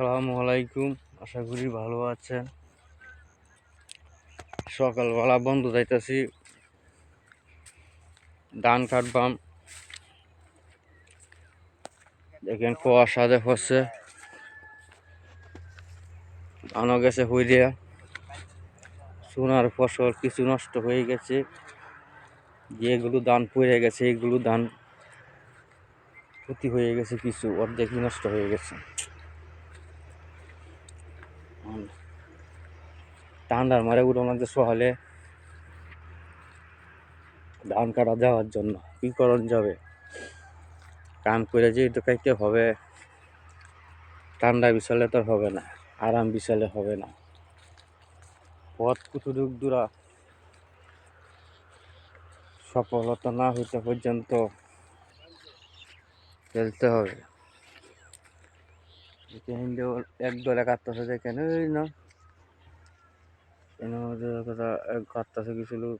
আসসালামু আলাইকুম। আশা করি ভালো আছেন। সকালবেলা বন্ধ যাইতেছি। ধান কাটবাম। দেখেন কুয়াশা দেখছে ধানও গেছে হইয়া সোনার ফসল কিছু নষ্ট হয়ে গেছে। যেগুলো ধান পড়ে গেছে, এগুলো ধান ক্ষতি হয়ে গেছে, কিছু অর্ধেকই নষ্ট হয়ে গেছে। ঠান্ডার মারে উঠো লাগছে সকালে ধান কাটা যাওয়ার জন্য কি করণ যাবে? কাম করে যেহেতু খাইতে হবে। ঠান্ডা বিছালে তো হবে না, আরাম বিছালে হবে না। পথ কুতুরুক দূরা। সফলতা না হইতে পর্যন্ত খেলতে হবে। হিন্দু এক দলে কেন দেখেন না কেন কথা কিছু লোক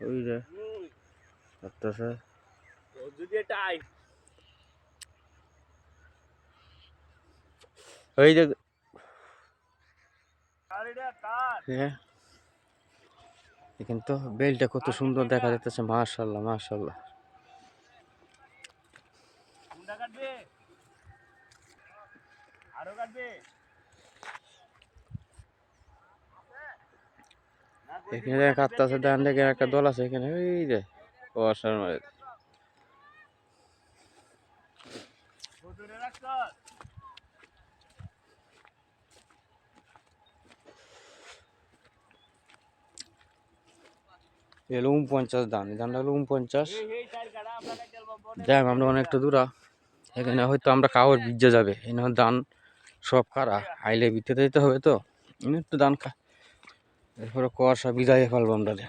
ওই রে, কাটতেছে। ওই যে এখানে তো বেলটা কত সুন্দর দেখা যাচ্ছে মাশাল্লাহ মাশাল্লাহ। আরও কাটবে না, কই এখানে দেখা কাটতেছে ডান দিকে একটা দল আছে এখানে, ওই যে কুয়াশার মাঝে? এলো উনপঞ্চাশ এই ধানটা হলো উনপঞ্চাশ। দেখ আমরা অনেকটা দূরা। এখানে হয়তো আমরা কাগজ ভিজে যাবে এখানে ধান সব খারা আইলে ভিতরে দিতে হবে তো। একটু ধান খা এরপরে কুয়াশা বিদায় ফেলব আমরা.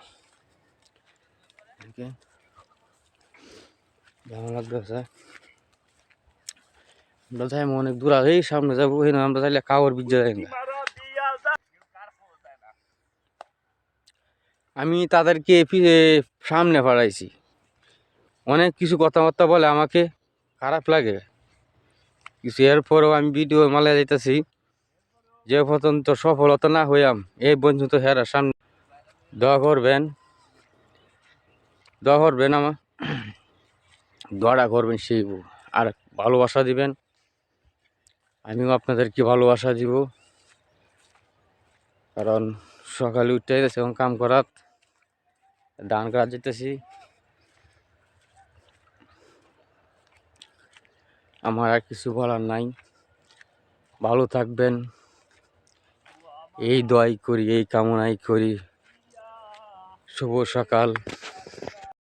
ভালো লাগতেছে আমরা যাই অনেক দূর এই সামনে যাব আমরা যাই না মারো, দিয়া যা। কার খবর দেয় না? আমি তাদেরকে সামনে পাঠাইছি অনেক কিছু কথাবার্তা বলে আমাকে খারাপ লাগে কিছু এরপরেও আমি ভিডিও মালে যাইতেছি যে পর্যন্ত সফলতা না হইয়াম, এই পর্যন্ত হেরার সামনে দোয়া করবেন। দোয়া করবেন আমার। দোয়াটা করবেন সেই আর ভালোবাসা দিবেন। আমিও আপনাদেরকে ভালোবাসা দিব। কারণ সকালে উঠতে গেছে এবং কাম করার। ধান কাটা যেতেছি। আমার আর কিছু বলার নাই। ভালো থাকবেন। এই দোয়াই করি এই কামনাই করি। শুভ সকাল।